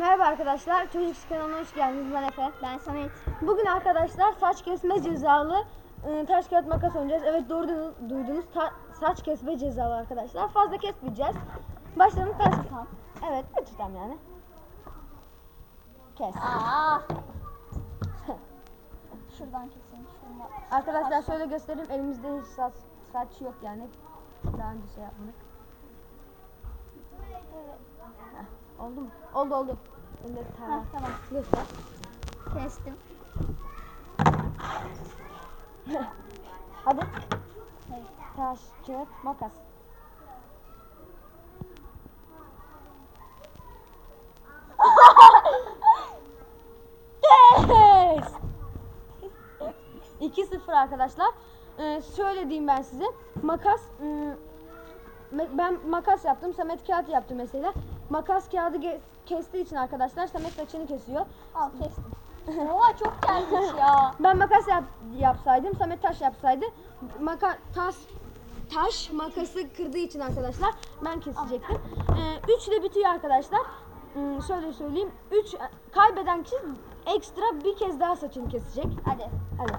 Merhaba arkadaşlar, Çocuk kanalına hoş geldiniz. Ben Efe. Ben Samet. Bugün arkadaşlar saç kesme cezalı e, taş kağıt makas oynayacağız. Evet doğru du- duydunuz. Saç kesme cezalı arkadaşlar. Fazla kesmeyeceğiz. Başlayalım taş kağıt. Evet, bir tutam yani. Kes. Aa. Şuradan kesin. Şuradan. Arkadaşlar şöyle göstereyim. Elimizde hiç saç, saç yok yani. Daha önce şey yapmadık. Heh, oldu mu? Oldu oldu. Tane. Heh, tamam. Göster. Kestim. Hadi. Evet. Taş, kağıt, makas. Yes! 2-0 arkadaşlar. Ee, şöyle diyeyim ben size. Makas me- ben makas yaptım. Samet kağıt yaptı mesela. Makas kağıdı kestiği için arkadaşlar Samet saçını kesiyor. Al kestim. Oha çok gelmiş ya. Ben makas yap, yapsaydım, Samet taş yapsaydı, maka, taş, taş makası kırdığı için arkadaşlar ben kesecektim. 3 ile bitiyor arkadaşlar. Hmm, şöyle söyleyeyim. 3 kaybeden kişi ekstra bir kez daha saçını kesecek. Hadi. Hadi.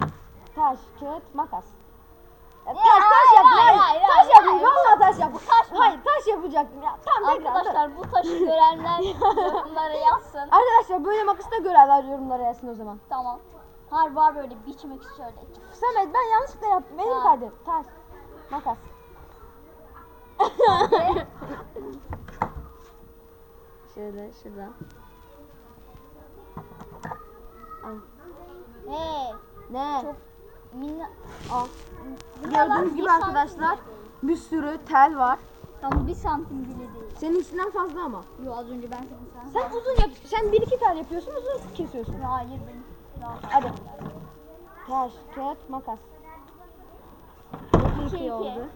Taş, kağıt, makas. Taş, taş hayır, yap, hayır, hayır, hayır, taş hayır, yapayım, hayır. vallahi taş yap. Bu taş mı? Hayır, taş yapacaktım ya. Tamam, tekrar, dur. Arkadaşlar bu taşı görenler yorumlara yazsın. Arkadaşlar böyle makası da görenler yorumlara yazsın o zaman. Tamam. Har var böyle biçmek şöyle. Samet ben yanlışlıkla yaptım. Elim kaydı. Taş, makas. Şöyle şuradan. Al. Hey. Ne? Çok minna. Al. Gördüğünüz gibi arkadaşlar bir sürü tel var. Tam bir santim bile değil. Seninkinden fazla ama. Yo az önce ben senin sen. Sen uzun yap. Sen bir iki tel yapıyorsun, uzun kesiyorsun. Ya hayır benim. Ya. Hadi. Taş, kağıt, makas. İki iki. oldu.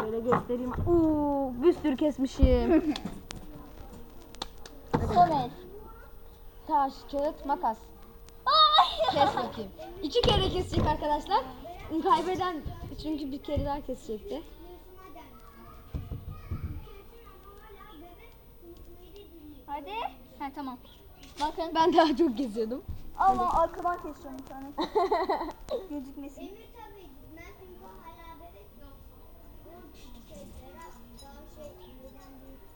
Şöyle göstereyim. Oo, bir sürü kesmişim. Son el. Taş, kağıt, makas. Kes bakayım. İki kere kesecek arkadaşlar. Kaybeden çünkü bir kere daha kesecekti. Hadi. Ha tamam. Bakın. Ben daha çok kesiyordum. Ama arkadan kesiyorum bir tane. Gözükmesin.